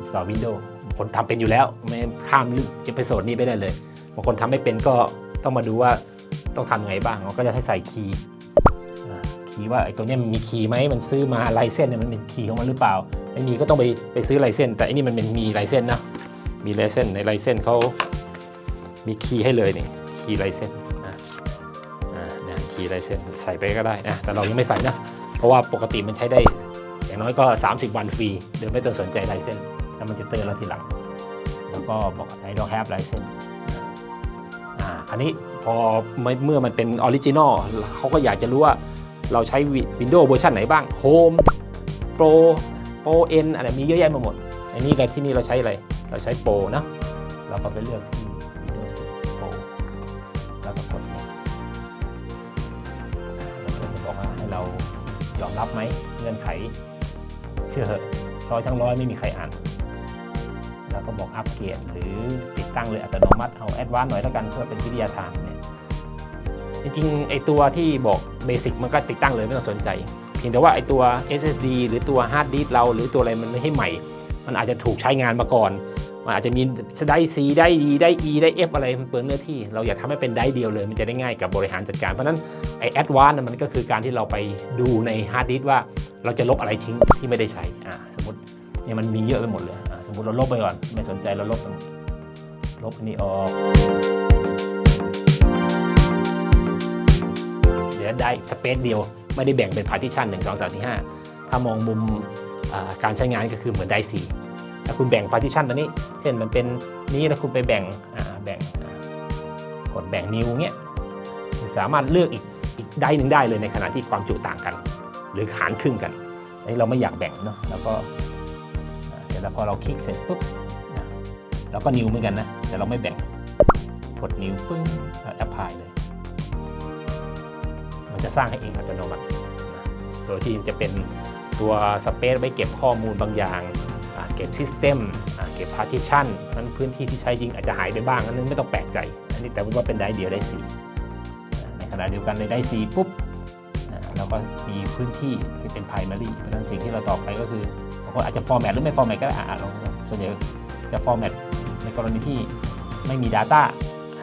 install Windows คนทำเป็นอยู่แล้ว ไม่ข้ามเอพิโซดนี้ไปได้เลยบางคนทำไม่เป็นก็ต้องมาดูว่าต้องทำไงบ้างเราก็จะให้ใส่คีย์คีย์ว่าไอ้ตัวนี้มันมีคีย์ไหมมันซื้อมาลายเส้นเนี่ยมันเป็นคีย์ของมันหรือเปล่าไม่มีก็ต้องไปไปซื้อลายเส้น แต่อันนี้มันเป็นมีลายเส้นนะมีลายเส้นในลายเส้นเขามีคีย์ให้เลยนี่คีย์ลายเส้นนะนี่ยคีย์ลายเส้นใส่ไปก็ได้นะแต่เรายังไม่ใส่นะเพราะว่าปกติมันใช้ได้ อย่างน้อยก็ 30 วันฟรีโดยไม่ต้องสนใจลายเส้น แล้วมันจะเตือนเราทีหลัง แล้วก็บอกไอ้ดอกแฮปลายเส้นอ่าคราวนี้พอเมื่อมันเป็นออริจินอลเขาก็อยากจะรู้ว่าเราใช้ Windows เวอร์ชันไหนบ้าง Home Pro Pro N อะไรมีเยอะแยะมาหมดอันนี้กับที่นี่เราใช้อะไร เราใช้ Pro นะเราก็ไปเลือกที่ Windows 10 Pro แล้วก็กดเนี่ยแล้วก็จะบอกว่าให้เรายอมรับไหมเงื่อนไข เชื่อเหอะร้อยทั้งร้อยไม่มีใครอ่าน แล้วก็บอกอัปเกรดหรือติดตั้งเลยอัตโนมัติเอาแอดวานซ์หน่อยแล้วกันเพื่อเป็นวิทยาทานเนี่ยจริงๆไอตัวที่บอกเบสิกมันก็ติดตั้งเลยไม่ต้องสนใจ เพียงแต่ว่าไอตัว SSD หรือตัวฮาร์ดดิสเราหรือตัวอะไรมันไม่ให้ใหม่ มันอาจจะถูกใช้งานมาก่อน มันอาจจะมีได้ C ได้ D ได้ E ได้ F อะไรมันเปลืองเนื้อที่ เราอยากทำให้เป็นได้เดียวเลย มันจะได้ง่ายกับบริหารจัดการเพราะนั้นไอแอดวานซ์มันก็คือการที่เราไปดูในฮาร์ดดิสว่าเราจะลบอะไรทิ้งที่ไม่ได้ใช้อ่าสมมติเนี่ยมันมีเยอะไปหมดเลย มมติเราลบไปก่อน ไม่สนใจเราลบลบอันนี้ออก เหลือได้สเปซเดียว ไม่ได้แบ่งเป็นพาร์ติชันหนึ่งสองสามสี่ห้าถ้ามองมุมการใช้งานก็คือเหมือนได้สี่ถ้าคุณแบ่งพาร์ติชันตัวนี้ เช่นมันเป็นนี้แล้วคุณไปแบ่งแบ่งกดแบ่งนิ้วเงี้ยสามารถเลือกอีกอีกได้หนึ่งได้เลยในขณะที่ความจุต่างกัน หรือหารครึ่งกันนี้เราไม่อยากแบ่งเนาะแล้วก็ จแล้วพอเราคลิกเสร็จปุ๊บอะแล้วก็นิ้วเหมือนกันนะ แต่เราไม่แบ่งกดนิ้วปึ้งแล้วแอปพลายเลย มันจะสร้างให้เองอัตโนมัติ โดยที่จะเป็นตัวสเปซไว้เก็บข้อมูลบางอย่าง เก็บซิสเต็มเก็บพาร์ติชันนั้นพื้นที่ที่ใช้จริงอาจจะหายไปบ้างอันนึงไม่ต้องแปลกใจ อันนี้แต่ว่าเป็นได้เดียวได้สี่ในขณะเดียวกันเลยได้สี่ปุ๊บเราก็มีพื้นที่ที่เป็น primary เพราะฉะนั้นสิ่งที่เราต่อไปก็คือางคนอาจจะ format หรือไม่ format ก็ได้อ่าลองส่วนใหญ่จะ format ในกรณีที่ไม่มี Data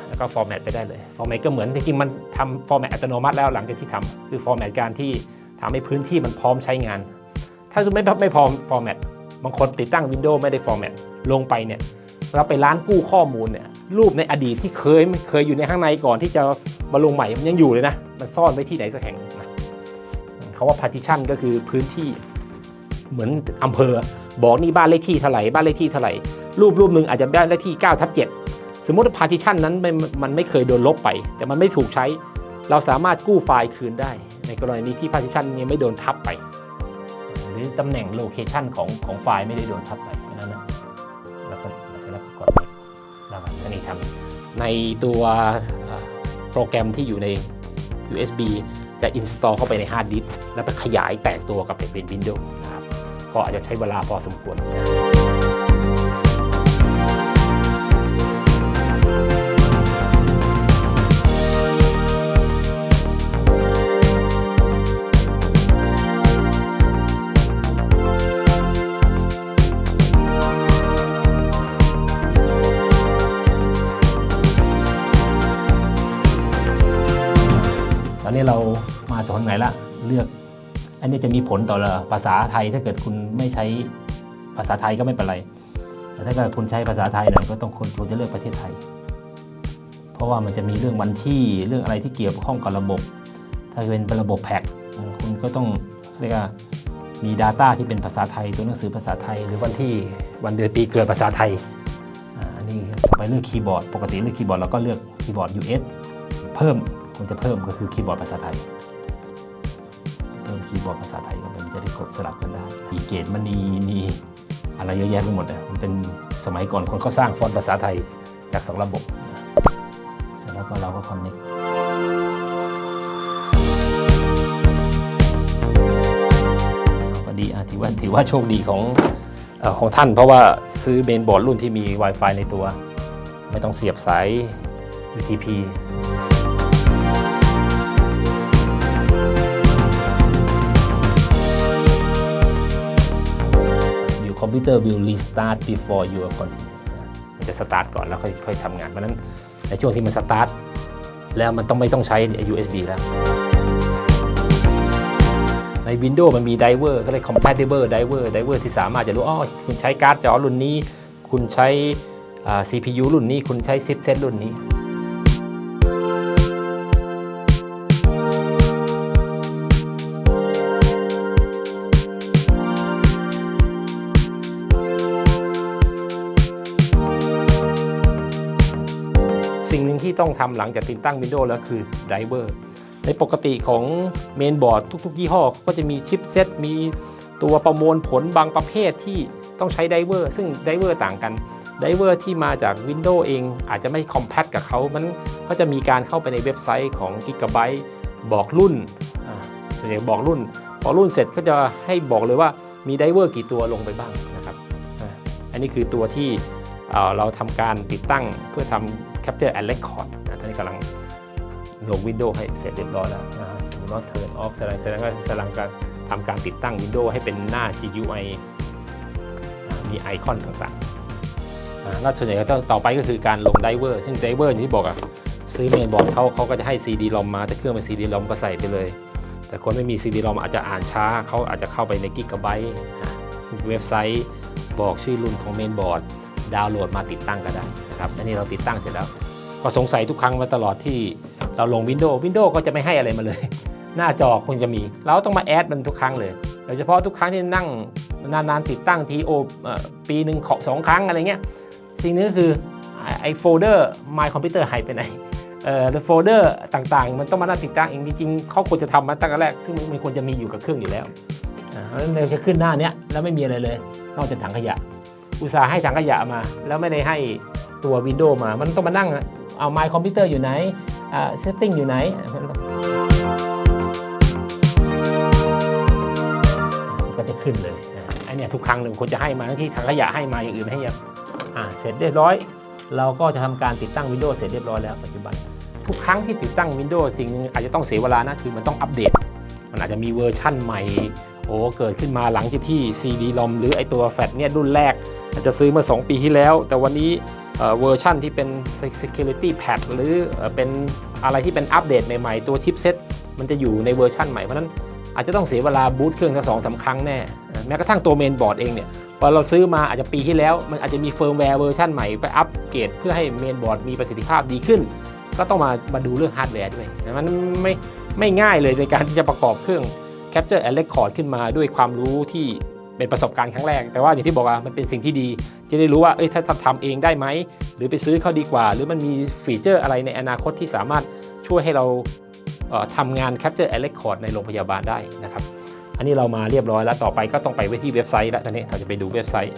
แล้วก็ format ไปได้เลย format ก็เหมือนจริงๆมันทำ format อัตโนมัติแล้วหลังจากที่ทำคือ format การที่ทำให้พื้นที่มันพร้อมใช้งาน ถ้าสมมติไม่ไม่พร้อม format บางคนติดตั้ง Windows ไม่ได้ format ลงไปเนี่ยเราไปร้านกู้ข้อมูลเนี่ยรูปในอดีตที่เคยเคยอยู่ในข้างในก่อนที่จะมาลงใหม่มันยังอยู่เลยนะ มันซ่อนไว้ที่ไหนสักแห่งนะเขาว่า partition ก็คือพื้นที่ เหมือนอำเภอ บอกนี่บ้านเลขที่เท่าไหร่บ้านเลขที่เท่าไหร่รูปรูปหนึ่งอาจจะบ้านเลขที่9ทับ7สมมติว่า partition นั้นมันมันไม่เคยโดนลบไป แต่มันไม่ถูกใช้ เราสามารถกู้ไฟล์คืนได้ ในกรณีที่ partition ยังไม่โดนทับไป หรือตำแหน่ง location ของของไฟล์ไม่ได้โดนทับไปนั่นนะแล้วก็เสร็จแล้วก็กดแล้วก็อันนี้ทำในตัวโปรแกรมที่อยู่ใน USB จะ install เข้าไปใน hard disk แล้วไปขยายแตกตัวกับเป็น Windows นะครับ ก็อาจจะใช้เวลาพอสมควรตอนนี้เรามาตรงไหนละเลือก นนี้จะมีผลต่อภาษาไทย ถ้าเกิดคุณไม่ใช้ภาษาไทยก็ไม่เป็นไร แต่ถ้าเกิดคุณใช้ภาษาไทยหน่อยก็ต้องควรควรจะเลือกประเทศไทย เพราะว่ามันจะมีเรื่องวันที่เรื่องอะไรที่เกี่ยวข้องกับระบบ ถ้าเป็นระบบแพ็กคุณก็ต้องเรียกว่ามี Data ที่เป็นภาษาไทย ตัวหนังสือภาษาไทย หรือวันที่วันเดือนปีเกิดภาษาไทยอันนี้ต่ไปเลือกคีย์บอร์ด ปกติเลือกคีย์บอร์ดเราก็เลือกคีย์บอร์ด US เพิ่มควรจะเพิ่มก็คือคีย์บอร์ดภาษาไทย คีย์บอร์ดภาษาไทยก็เป็นจะได้กดสลับกันได้มีเกตมันมีมีอะไรเยอะแยะไปหมดเลยมันเป็นสมัยก่อนคนเขาสร้างฟอนต์ภาษาไทยจากสองระบบ เสร็จแล้วก็เราก็คอนเน็กก็ดีอะถือว่าถือว่าโชคดีของอของท่าน เพราะว่าซื้อเมนบอร์ดรุ่นที่มี Wi-Fi ในตัว ไม่ต้องเสียบสาย UTP computer will restart before you continue มันจะสตาร์ทก่อนแล้วค่อยค่อยทำงานเพราะนั้นในช่วงที่มันสตาร์ทแล้วมันต้องไม่ต้องใช้ USB แล้ว ใน Windows มันมี driver ก็เลย compatible driver driver ที่สามารถจะรู้อ๋อคุณใช้การ์ดจอรุ่นนี้ คุณใช้ CPU รุ่นนี้ คุณใช้ chipset รุ่นนี้ ต้องทำหลังจากติดตั้ง Windows แล้วคือ driver ในปกติของเมนบอร์ดทุกๆ ยี่ห้อก็จะมีชิปเซตมีตัวประมวลผลบางประเภทที่ต้องใช้ไดเวอร์ซึ่งไดเวอร์ต่างกันไดเวอร์ที่มาจาก Windows เองอาจจะไม่คอมแพ t กับเขา มันก็จะมีการเข้าไปในเว็บไซต์ของ Gigabyte บอกรุ่นอ่าส่วนใหญ่บอกรุ่น บอกรุ่นเสร็จก็จะให้บอกเลยว่ามีไดเวอร์กี่ตัวลงไปบ้างนะครับ อันนี้คือตัวที่เราทำการติดตั้งเพื่อทำ Capture and Record นะตอนนี้กำลังลง Windows ให้เสร็จเรียบร้อยแล้วนะฮะ Do not turn off แสดงแสดงว่าแสดงการทำการติดตั้ง Windows ให้เป็นหน้า GUI มีไอคอนต่างๆอ่าแล้วส่วนใหญ่ก็ต้องต่อไปก็คือการลงไดเวอร์ซึ่งไดเวอร์อย่างที่บอกอะซื้อเมนบอร์ดเขาเขาก็จะให้ CD ROM มา แต่เครื่องเป็น CD ROM ก็ใส่ไปเลย แต่คนไม่มี CD ROM อาจจะอ่านช้า เขาอาจจะเข้าไปในกิกะไบต์เว็บไซต์บอกชื่อรุ่นของเมนบอร์ด ดาวน์โหลดมาติดตั้งก็ได้ นะครับอันนี้เราติดตั้งเสร็จแล้ว ก็สงสัยทุกครั้งมาตลอดที่เราลง Windows Windows ก็จะไม่ให้อะไรมาเลย หน้าจอคงจะมี เราต้องมาแอดมันทุกครั้งเลยโดยเฉพาะทุกครั้งที่นั่งนานๆติดตั้งทีโอปีหนึ่งขอสองครั้งอะไรเงี้ยสิ่งนี้คือไอ้โฟลเดอร์ My Computer หายไปไหนเอ่อโฟลเดอร์ต่างๆ มันต้องมานั่งติดตั้งเองจริงๆเขาควรจะทำมาตั้งแต่แรก ซึ่งมันควรจะมีอยู่กับเครื่องอยู่แล้วเพราะฉะนั้นเราจะขึ้นหน้าเนี้ยแล้วไม่มีอะไรเลย นอกจากถังขยะ อุตส่าห์ให้ถังขยะมา แล้วไม่ได้ให้ ตัว Windows มา มันต้องมานั่งเอา My Computer อร์อยู่ไหนอ่า Setting อยู่ไหน ก็จะขึ้นเลยอ่าอันเนี้ยทุกครั้งหนึ่งควรจะให้มาทั้งที่ถังขยะให้มาอย่างอื่นให้ยังอ่าเสร็จเรียบร้อย เราก็จะทำการติดตั้ง Windows เสร็จเรียบร้อยแล้วปัจจุบัน ทุกครั้งที่ติดตั้ง Windows สิ่งหนึงอาจจะต้องเสียเวลานะคือมันต้องอัปเดต มันอาจจะมีเวอร์ชั่นใหม่โอ้เกิดขึ้นมาหลังจากที่ CD-ROM หรือไอตัวแฟลชเนี่ยรุ่นแรก อาจจะซื้อมา 2 ปีที่แล้ว แต่วันนี้ เวอร์ชั่นที่เป็น security patch หรือเป็นอะไรที่เป็นอัปเดตใหม่ๆ ตัวชิปเซ็ตมันจะอยู่ในเวอร์ชั่นใหม่ เพราะนั้นอาจจะต้องเสียเวลาบูตเครื่องทั้งสองสามครั้งแน่ แม้กระทั่งตัวเมนบอร์ดเองเนี่ยพอเราซื้อมาอาจจะปีที่แล้ว มันอาจจะมีเฟิร์มแวร์เวอร์ชันใหม่ไปอัปเกรดเพื่อให้เมนบอร์ดมีประสิทธิภาพดีขึ้น ก็ต้องมามาดูเรื่องฮาร์ดแวร์ด้วยมันไม่ไม่ง่ายเลยในการที่จะประกอบเครื่อง Capture and Record ขึ้นมาด้วยความรู้ที่ เป็นประสบการณ์ครั้งแรก แต่ว่าอย่างที่บอกว่ามันเป็นสิ่งที่ดี จะได้รู้ว่าเอ้ยถ้าทำเองได้ไหม หรือไปซื้อเขาดีกว่า หรือมันมีฟีเจอร์อะไรในอนาคตที่สามารถช่วยให้เราเอ่อทำงาน Capture and Record ในโรงพยาบาลได้นะครับ อันนี้เรามาเรียบร้อยแล้วต่อไปก็ต้องไปไว้ที่เว็บไซต์แล้วตอนนี้เราจะไปดูเว็บไซต์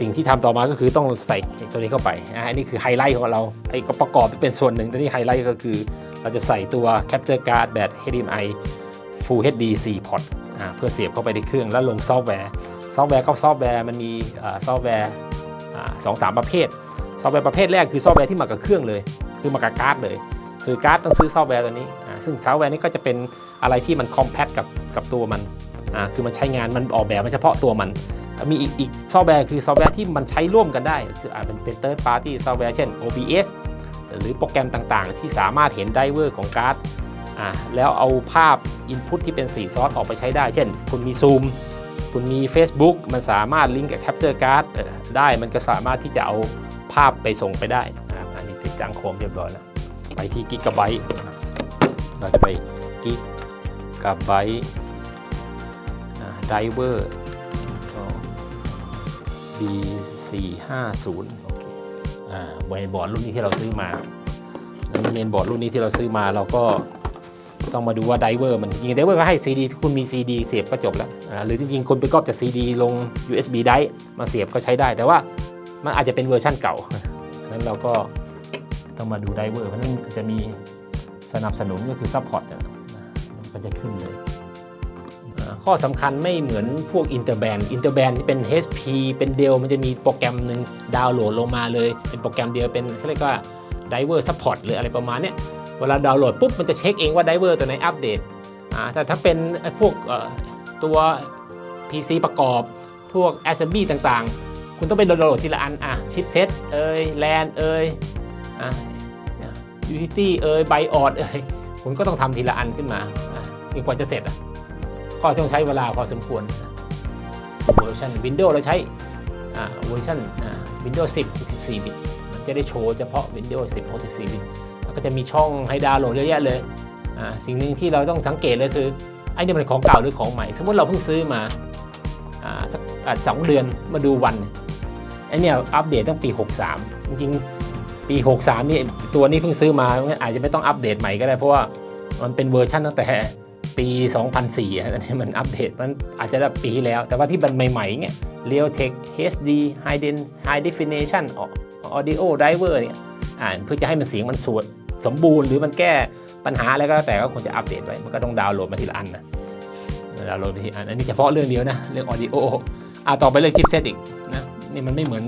สิ่งที่ทำต่อมาก็คือต้องใส่ตัวนี้เข้าไปอันนี้คือไฮไลท์ของเราไอ้ก็ประกอบเป็นส่วนหนึ่งแต่นี่ไฮไลท์ก็คือ เราจะใส่ตัว Capture Card แบบ HDMI Full HD 4 port เพื่อเสียบเข้าไปในเครื่องแล้วลงซอฟต์แวร์ ซอฟต์แวร์ก็ซอฟต์แวร์มันมีซอฟต์แวร์สองสามประเภท ซอฟต์แวร์ประเภทแรกคือซอฟต์แวร์ที่มากับเครื่องเลย คือมากับการ์ดเลยส่วนการ์ดต้องซื้อซอฟต์แวร์ตัวนี้ ซึ่งซอฟต์แวร์นี้ก็จะเป็นอะไรที่มันคอมแพตกับกับตัวมัน คือมันใช้งานมันออกแบบมันเฉพาะตัวมัน มีอีกอีกซอฟต์แวร์คือซอฟต์แวร์ที่มันใช้ร่วมกันได้ คืออาจเป็นเป็น third party ซอฟต์แวร์เช่น OBS หรือโปรแกรมต่างๆ ที่สามารถเห็นไดเวอร์ของการ์ดแล้วเอาภาพ Input ที่เป็นสีซอสออกไปใช้ได้ เช่น คุณมี Zoom คุณมี Facebook มันสามารถลิงก์กับ Capture Card ได้มันก็สามารถที่จะเอาภาพไปส่งไปได้นะครับอันนี้ติดตั้งโคมเรียบร้อยแล้ว ไปที่ Gigabyte เราจะไป Gigabyte ไดเวอร์ B450 โอเคอ่าเมนบอร์ดรุ่นนี้ที่เราซื้อมาแล้วเมนบอร์ดรุ่นนี้ที่เราซื้อมาเราก็ ต้องมาดูว่าไดเวอร์มันจริงไดเวอร์ก็ให้ CD คุณมี CD เสียบก็จบแล้วหรือจริงๆคนไปก๊อปจาก CD ลง USB ไดมาเสียบก็ใช้ได้ แต่ว่ามันอาจจะเป็นเวอร์ชั่นเก่านั้นเราก็ต้องมาดูไดเวอร์เพราะนั้นจะมีสนับสนุนก็คือซัพพอร์ตมันก็จะขึ้นเลย ข้อสำคัญไม่เหมือนพวกอินเตอร์แบนอินเตอร์แบนที่เป็น HP เป็นเดลมันจะมีโปรแกรมหนึ่งดาวน์โหลดลงมาเลย เป็นโปรแกรมเดียวเป็นเขาเรียกว่า Diver Support หรืออะไรประมาณเนี้ย เวลาดาวน์โหลดปุ๊บมันจะเช็คเองว่า Diver ตัวไหนอัปเดตแต่ถ้าเป็นพวกตัว PC ประกอบพวก Assembly ต่างๆ คุณต้องไปดาวน์โหลดทีละอันอะชิปเซตเอ่ยแลนเอ่ยอะ Unity เอ่ยไบออดเอ่ยคุณก็ต้องทำทีละอันขึ้นมาอะกว่าจะเสร็จอะก็ต้องใช้เวลาพอสมควรเวอร์ชัน Windows เราใช้เวอร์ชัน Windows 10 64 บิต มันจะได้โชว์เฉพาะ Windows 10 64 บิต ก็จะมีช่องให้ดาวน์โหลดเยอะแยะเลยอ่าสิ่งหนึ่งที่เราต้องสังเกตเลยคือไอ้นี่มันของเก่าหรือของใหม่ สมมติเราเพิ่งซื้อมาอ่าสักอ่าสองเดือนมาดูวันไอ้เนี่ยอัปเดตตั้งปี 63 จริงๆปี 63 นี่ตัวนี้เพิ่งซื้อมางั้นอาจจะไม่ต้องอัปเดตใหม่ก็ได้เพราะว่ามันเป็นเวอร์ชันตั้งแต่ปี 2004อะอันนี้มันอัปเดตมันอาจจะได้ปีแล้ว แต่ว่าที่มันใหม่ๆเงี้ย Realtek HD High Den High Definition Audio Driver เนี่ยอ่านเพื่อจะให้มันเสียงมันสวด สมบูรณ์หรือมันแก้ปัญหาอะไรก็แต่ก็ควรจะอัปเดตไว้ มันก็ต้องดาวน์โหลดมาทีละอันนะดาวน์โหลดไปทีละอันอันนี้เฉพาะเรื่องเดียวนะ เรื่อง Audio อะต่อไปเรื่องชิปเซตอีกนะนี่มันไม่เหมือน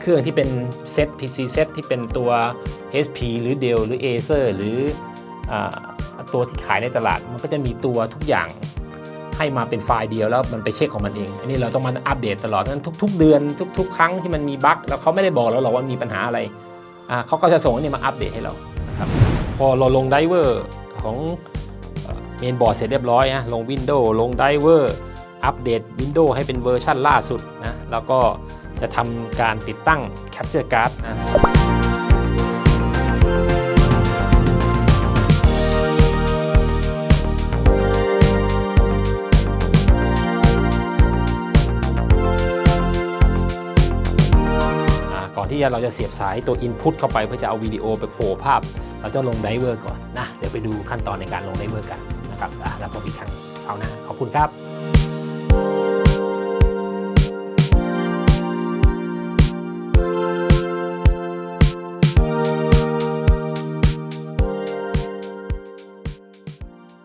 เครื่องที่เป็นเซต PC เซตที่เป็นตัว HP หรือ Dell หรือ Acer หรืออาตัวที่ขายในตลาด มันก็จะมีตัวทุกอย่างให้มาเป็นไฟล์เดียวแล้วมันไปเช็คของมันเอง อันนี้เราต้องมาอัปเดตตลอดนั้นทุก ๆ เดือนทุก ๆ ครั้งที่มันมีบั๊กแล้วเขาไม่ได้บอกเราหรอกว่ามีปัญหาอะไรอ่าเขาก็จะส่งนนี้มาอัปเดตให้เรา ครับพอเราลงไดเวอร์ของเมนบอร์ดเสร็จเรียบร้อยนะลง Windows ลงไดเวอร์อัปเดต Windows ให้เป็นเวอร์ชันล่าสุดนะแล้วก็จะทำการติดตั้ง Capture Card นะก่อนที่เราจะเสียบสายตัว Input เข้าไปเพื่อจะเอาวิดีโอไปโผล่ภาพ เราจะลงไดเวอร์ก่อนนะ เดี๋ยวไปดูขั้นตอนในการลงไดเวอร์กันนะครับแล้วพบอีกครั้งเอาวหนะขอบคุณครับ